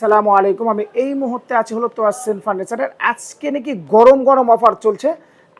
সালামু আলাইকুম। আমি এই মুহূর্তে আছি হলো তোয়াসিন ফার্নিচারের। আজকে নাকি গরম গরম অফার চলছে।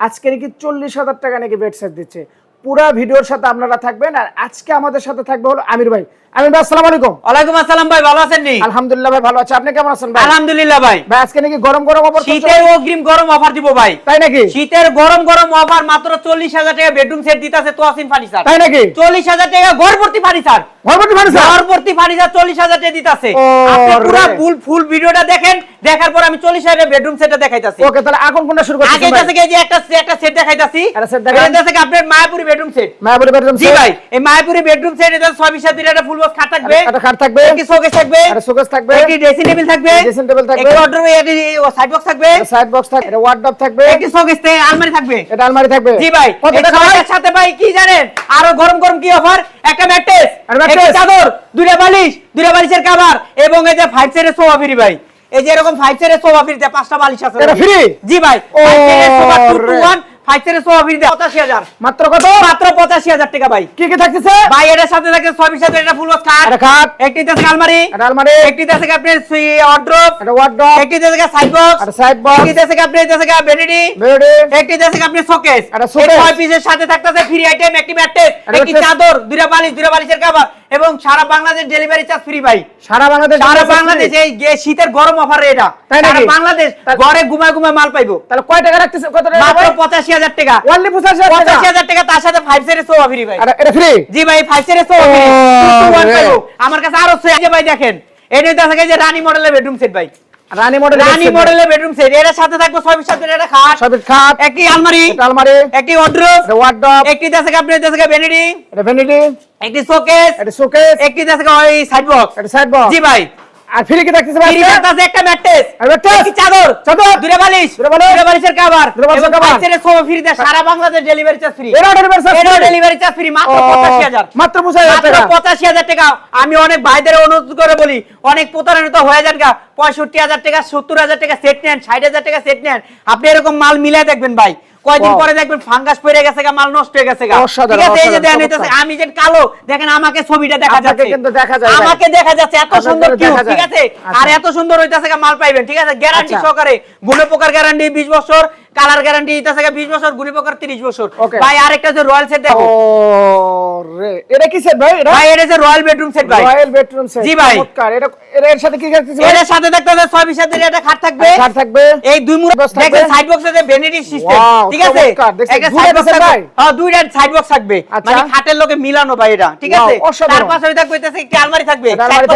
আজকে নাকি চল্লিশ হাজার টাকা নাকি বেড সেট দিচ্ছে। পুরা ভিডিওর সাথে আপনারা থাকবেন আর আজকে আমাদের সাথে থাকবে হলো আমির ভাই। আমির ভাই আসসালামু আলাইকুম। ওয়ালাইকুম আসসালাম ভাই ভালো আছেন নি? আলহামদুলিল্লাহ ভাই ভালো আছে। আপনি কেমন আছেন ভাই? আলহামদুলিল্লাহ ভাই। ভাই আজকে নাকি গরম গরম অফার শীতের অগ্রিম গরম অফার দিব ভাই। তাই নাকি? শীতের গরম গরম অফার মাত্র চল্লিশ হাজার টাকা বেডরুম সেট দিতেছে তোয়াসিন ফার্নিচার। তাই নাকি? চল্লিশ হাজার টাকা গড়বর্তী ফার্নিচার। ঘরবন্দি ফার্নিচার? গড়বর্তী ফার্নিচার চল্লিশ হাজার টাকা দিতেছে। আপনি পুরো ফুল ফুল ভিডিওটা দেখেন দেখার পর আমি চল্লিশ হাজার বেডরুম সেটটা দেখাইতাছি। ওকে তাহলে এখন কোনটা শুরু আগে করতেছেন থেকে যে একটা একটা সেট দেখাইতাছি। এটা আপনার Mayapuri bedroom set Mayapuri bedroom জি ভাই এই মায়াপুরি বেডরুম সেট এটা ছয় বিশ হাজার একটা ফুল বক্স খাট থাকবে একটা খাট থাকবে। একটি শোকেস থাকবে একটা শোকেস থাকবে। একটি ড্রেসিং টেবিল থাকবে ড্রেসিং টেবিল থাকবে। একটি অর্ডার একটি সাইড বক্স থাকবে। সাইড বক্স থাকবে এটা ওয়ার্ডরোব থাকবে। একটি শোকেস আলমারি থাকবে। এটা আলমারি থাকবে। জি ভাই কত এই টাকা সাথে ভাই কি জানেন? আরও গরম গরম কি অফার একটা ম্যাট্রেস একটা চাদর দুইটা বালিশ দুইটা বালিশের কভার এবং এই যে ফাইভ সেটের সোফা ফ্রি ভাই। এই যে এরকম ফাইভ সেটের সোফা ফ্রিতে পাঁচটা বালিশ আছে এটা free? জি ভাই ও ফাইভ রে। সেটের পঁচাশি হাজার। মাত্র কত? মাত্র পঁচাশি হাজার টাকা ভাই। কি কি থাকতেছে? ভাই এটার সাথে থাকে ছয় বিশ এটা ফুল খাট। খাট। একটিতে আছে আলমারি। আলমারি। একটিতে আছে আপনার ওয়ার্ড্রপ একটা ওয়ার্ডরোব একটিতে আছে সাইড বক্স একটা সাইড বক্স একটিতে আছে আপনার এটা আছে ভ্যানিটি বেডে একটি দেশে আপনি শোকেস ছয় পিসের সাথে থাকতেছে ফ্রি আইটেম একটি ম্যাট্রেস একটি চাদর দুইটা বালিশ দুইটা বালিশের কভার এবং সারা বাংলাদেশ ডেলিভারি চার্জ ফ্রি ভাই। সারা বাংলাদেশ সারা বাংলাদেশ এই শীতের গরম অফার এটা। তাই সারা বাংলাদেশ ঘরে ঘুমায় ঘুমায় মাল পাইবো। তাহলে কয় টাকা রাখতেছে? কত টাকা মাত্র ভাই? পঁচাশি হাজার টাকা। অনলি 85000 টাকা? তার সাথে ফাইভ সেটের সোফা ফ্রি ভাই। এটা ফ্রি জি ভাই ফাইভ সেটের সোফা ফ্রি আমার কাছে আরও আছে ভাই দেখেন। এটা দেখা যে রানী মডেলের বেডরুম সেট ভাই। রানী মডেল রানী মডেলের বেডরুম সেট এর সাথে থাকবে ছয় সাথে হাজার একটা খাট। সব খাট একই আলমারি এটা আলমারি একই ওয়ার্ড্রোব এটা ওয়ার্ডরোব একটি দেশে আপনি দেশে ভ্যানিটি এটা ভ্যানিটি একটি শোকেস এটা শোকেস একই দেশে ওই সাইড বক্স এটা সাইড বক্স জি ভাই। আর ফ্রি কি থাকতেছে ভাই? ফ্রি একটা ম্যাট্রেস। আর mattress? একটি চাদর? চাদর? বালিশ। বালিশ? বালিশের কভার বালিশের সোফা ফ্রি দেয় সারা বাংলাদেশ ডেলিভারি চার্জ ফ্রি এরা delivery charge delivery charge free মাত্র 85000 মাত্র 85000 মাত্র টাকা। 85000 টাকা। আমি অনেক ভাইদের অনুরোধ করে বলি অনেক প্রতারণিত হয়ে যান গা। 65000 টাকা 70000 টাকা সেট নেন 60000 টাকা সেট নেন। আপনি এরকম মাল মিলাই দেখবেন ভাই। কয়দিন পরে দেখবেন ফাঙ্গাস পড়ে গেছে গা মাল নষ্ট হয়ে গেছে গা। ঠিক আছে এই যে দেখেন এটাতে আমি যে কালো দেখেন আমাকে ছবিটা দেখা যাচ্ছে। কিন্তু দেখা যায়, আমাকে দেখা যাচ্ছে এত সুন্দর কিউ ঠিক আছে? আচ্ছা। আর এত সুন্দর হইতাছে গা মাল পাইবেন ঠিক আছে? গ্যারান্টি আচ্ছা। সহকারে গুণে পোকার গ্যারান্টি 20 বছর কালার গ্যারান্টি হইতাছে গা 20 বছর গুণে পোকার 30 বছর. ভাই আরেকটা যে রয়্যাল সেট দেখো। রে এটা কি সেট ভাই? এটা? ভাই এটা যে রয়্যাল বেডরুম সেট ভাই। রয়্যাল বেডরুম সেট জি ভাই। চমৎকার। এটা এটা এর সাথে কি থাকতেছে এর সাথে দেখতে হবে ছয় বিশ হাজার একটা খাট থাকবে। ছাড় থাকবে। এই দুই মুড়া দেখেন সাইড বক্স আছে ভ্যানিটি সিস্টেম ঠিক আছে? চমৎকার, একটা সাইড বক্স ভাই? হ্যাঁ দুইটা সাইড বক্স থাকবে। আচ্ছা। মানে খাটের লগে মিলানো ভাই এটা। ঠিক আছে। তার পাশে থাকবে একটি আলমারি থাকবে। একটা আলমারি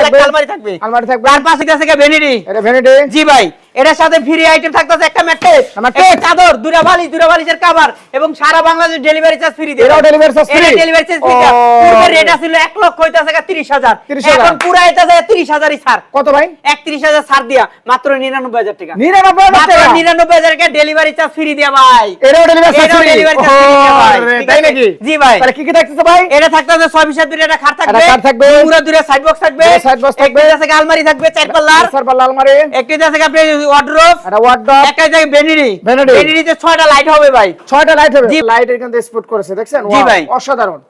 থাকবে। আলমারি থাকবে। তার পাশে হইতাছে ভ্যানিটি এটা ভ্যানিটি জি ভাই। এটার সাথে ফ্রি আইটেম থাকতেছে একটা ম্যাট্রেস। একটা চাদর দুটা বালিশ দুটা বালিশের কভার এবং সারা বাংলাদেশ ডেলিভারি চার্জ ফ্রি দেয় এটাও delivery charge free? Delivery charge free ও, পূর্বে রেট ছিল 1 লক্ষ হইতাছে 30000 30,000 এখন পুরা হইতাছে 30000ই ছাড়। কত ভাই? 31000 ছাড় দিয়া মাত্র 99000 টাকা। 99000 টাকা? 99000 টাকা ডেলিভারি চার্জ ফ্রি দিয়া ভাই। এটাও ডেলিভারি চার্জ ফ্রি ভাই, তাই নাকি? জি ভাই। তাহলে কি কি থাকতেছে ভাই? এটা থাকতে হবে ছয় বিশের দূরে একটা খাট থাকবে। খাট থাকবে। পুরো দূরে সাইড বক্স থাকবে। দুটো side box থাকবে। আছে আলমারি থাকবে চার পাল্লার। স্যার পাল্লা আলমারি। একটি আছে আপনি ওয়ার্ডরোব এটা ওয়ার্ডরোব একটা আছে বেনিরি। ভ্যানিটিতে ছয়টা লাইট হবে ভাই। ছয়টা লাইট হবে। জি। এখানে কিন্তু স্পট করেছে দেখছেন? জি ভাই। অসাধারণ।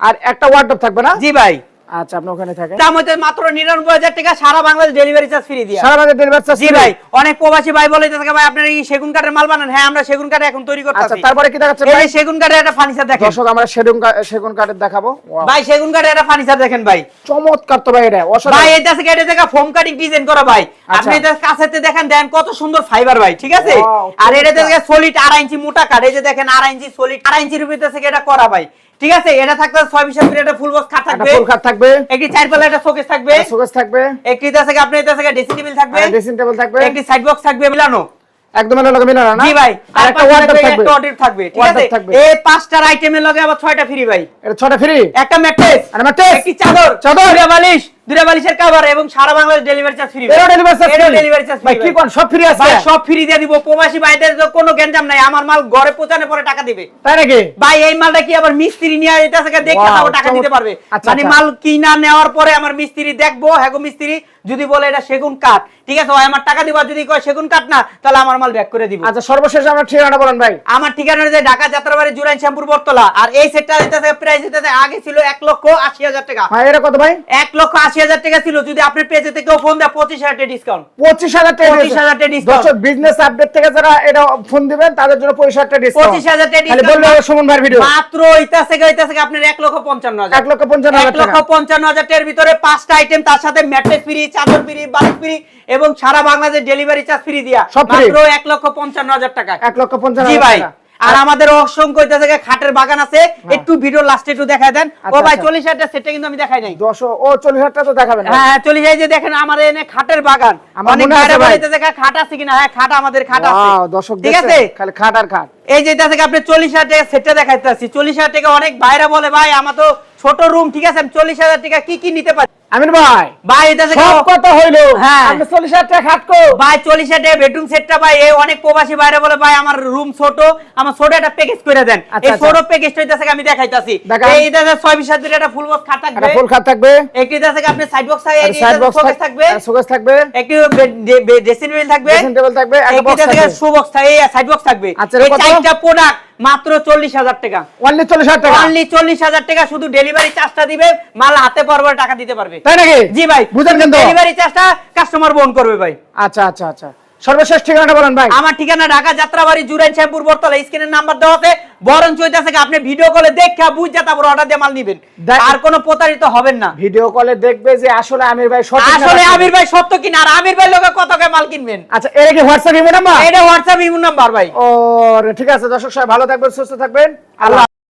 আর একটা ওয়ার্ড থাকবে না? জি ভাই। আচ্ছা আপনি ওখানে থাকেন। দাম হচ্ছে মাত্র নিরানব্বই হাজার টাকা সারা বাংলাদেশ ডেলিভারি চার্জ ফ্রি দিয়া। সারা বাজার ডেলিভারি চার্জ জি ভাই অনেক প্রবাসী ভাই বলে থাকে ভাই আপনার এই সেগুন কাঠের মাল বানান। হ্যাঁ আমরা সেগুন কাঠে এখন তৈরি আচ্ছা তারপরে কি দেখাচ্ছেন ভাই? সেগুন কাঠের একটা ফার্নিচার দেখেন। দর্শক আমরা সেগুন সেগুন কাঠের দেখাবো। ভাই সেগুন কাঠের একটা ফার্নিচার দেখেন ভাই। চমৎকার তো ভাই এটা ভাই এটা থেকে এটা থেকে ফোম কাটিং ডিজাইন করা ভাই। আচ্ছা। আপনি এটা কাছেতে দেখেন দেন কত সুন্দর ফাইবার ভাই ঠিক আছে? আর এটা। থেকে সলিড আড়াই ইঞ্চি মোটা কাঠ এই যে দেখেন আড়াই ইঞ্চি সলিড আড়াই ইঞ্চির উপরে থেকে এটা করা ভাই। ঠিক আছে এটা থাকতে ছয় বিশ এটা ফুল বক্স খাট থাকবে। ফুল খাট থাকবে। একটি চার পাল্লা একটা শোকেস থাকবে। শোকেস থাকবে। একটি থেকে আপনি এটা থেকে ড্রেসিং টেবিল থাকবে। ড্রেসিং টেবিল থাকবে। একটি সাইড বক্স থাকবে মিলানো। একদম এর লগে মিলানো না? জি ভাই আর একটা ওয়াটার থাকবে একটা অডিট থাকবে ঠিক আছে? এই পাঁচটার আইটেমের লগে আবার ছয়টা ফ্রি ভাই। এটা ছয়টা ফ্রি একটা ম্যাট্রেস আর ম্যাট্রেস একটি চাদর। চাদর? বালিশ দুটা বালিশের কভার এবং সারা বাংলাদেশ ডেলিভারি চার্জ ফ্রি এরও delivery charge free delivery charge ভাই কি কোন সব ফ্রি আছে ভাই সব ফ্রি দিয়ে দিব। প্রবাসী ভাইদের তো কোনো গ্যাঞ্জাম নাই। আমার মাল ঘরে পৌঁছানোর পরে টাকা দিবে। তাই নাকি? ভাই এই মালটা কি আবার মিস্ত্রি নিয়ে থেকে দেখে Wow, টাকা দিতে পারবে। আচ্ছা, মানে আচ্ছা। মাল কিনা নেওয়ার পরে আমার মিস্ত্রি দেখব। হ্যাগো মিস্ত্রি যদি বলে এটা সেগুন কাঠ। ঠিক আছে ভাই আমার টাকা দিবা। যদি কয় সেগুন কাঠ না তাহলে আমার মাল ব্যাক করে দিব। আচ্ছা সর্বশেষ আমরা ঠিকানাটা বলেন ভাই। আমার ঠিকানা হচ্ছে ঢাকা যাত্রাবাড়ি জুরাইন শ্যামপুর বটতলা। আর এই সেটটা দিতেছে প্রাইস দিতেছে আগে ছিল এক লক্ষ আশি হাজার টাকা। ভাই এটা কত ভাই? এক লক্ষ আশি হাজার টাকা ছিল যদি আপনার পেজে থেকেও ফোন দেয় পঁচিশ হাজার টাকা ডিসকাউন্ট পঁচিশ হাজার টাকা 25,000 টাকা discount। দর্শক বিজনেস আপডেট থেকে যারা এটা ফোন দিবেন তাদের জন্য পঁচিশ হাজার টাকা ডিসকাউন্ট 25,000 টাকা খালি discount। সুমন ভাই ভিডিও মাত্র ইতাস থেকে ইতাস থেকে আপনার এক লক্ষ পঞ্চান্ন হাজার। এক লক্ষ পঞ্চান্ন হাজার লক্ষ পঞ্চান্ন হাজার টাকার ভিতরে পাঁচটা আইটেম তার সাথে ম্যাট্রেস ফ্রি চাদর ফ্রি বালিশ ফ্রি এবং সারা বাংলাদেশ ডেলিভারি চার্জ ফ্রি দিয়া। মাত্র এক লক্ষ পঞ্চান্ন হাজার টাকা এক লক্ষ পঞ্চান্ন হাজার ভাই। টাকা। আর আমাদের অসংখ্য খাটের বাগান আছে। একটু ভিডিও লাস্টে একটু দেখায় দেন। ও আচ্ছা, ভাই আচ্ছা। চল্লিশ হাজার সেটটা কিন্তু আমি দেখাই নাই। দশ ও চল্লিশ হাজার তো দেখাবেন না। হ্যাঁ হ্যাঁ, চলে যাই যে দেখেন আমার এনে খাটের বাগান। অনেক দেখা খাট আছে কিনা? হ্যাঁ খাট আমাদের খাট আছে। দর্শক ঠিক আছে? খালি খাট আর খাট। এই যে এটা থেকে আপনি চল্লিশ হাজার টাকা সেটটা দেখাইতে আসছি। চল্লিশ হাজার টাকা অনেক বাইরে বলে ভাই আমার তো ছোট রুম ঠিক আছে? আমি চল্লিশ হাজার টাকা কি কি নিতে পারি? আমির ভাই ভাই এটা সব কথা হইল। হ্যাঁ। চল্লিশ হাজার টাকা খাট কো। ভাই চল্লিশ হাজার টাকা বেডরুম সেটটা ভাই এই অনেক প্রবাসী বাইরে বলে ভাই আমার রুম ছোট আমার ছোট একটা প্যাকেজ করে দেন। আচ্ছা, এই আচ্ছা। ছোট প্যাকেজটা আমি দেখাইতাছি। দেখান। এই এটা থেকে ছয় হাজার একটা ফুল বক্স খাট থাকবে ফুল খাট থাকবে। একটি আপনি সাইড বক্স থাকবে আর সাইড বক্স থাকবে। শোকেস থাকবে। একটি ড্রেসিং টেবিল থাকবে। ড্রেসিং টেবিল থাকবে একটা থাকবে। বক্স থাকবে সাইড বক্স থাকবে। আচ্ছা, এই চারটা প্রোডাক্ট মাত্র চল্লিশ হাজার টাকা। অনলি চল্লিশ হাজার টাকা। অনলি চল্লিশ হাজার টাকা শুধু ডেলিভারি চার্জটা দিবে মাল হাতে পরবার টাকা দিতে পারবে। তাই নাকি? জি ভাই। বুঝেন কিন্তু। ডেলিভারি চার্জটা কাস্টমার বহন করবে ভাই। আচ্ছা আচ্ছা আচ্ছা। সর্বশেষ ঠিকানাটা বলেন ভাই। আমার ঠিকানা ঢাকা যাত্রাবাড়ি জুরাইন শ্যামপুর বর্তলা স্ক্রিনের নাম্বার দেওয়া আছে। আপনি ভিডিও কলে দেখা বুঝ তারপর অর্ডার দিয়ে মাল নিবেন। আর কোনো প্রতারিত হবেন না। ভিডিও কলে দেখবে যে আসলে আমির ভাই না আসলে। আমির ভাই সত্য কিনা? আর আমির ভাই লোকে কত টাকায় মাল কিনবেন? আচ্ছা এর কি হোয়াটসঅ্যাপ ইমেল নাম্বার? এটা হোয়াটসঅ্যাপ ইমো নাম্বার ভাই। ও ঠিক আছে দর্শক সবাই ভালো থাকবেন সুস্থ থাকবেন। আল্লাহ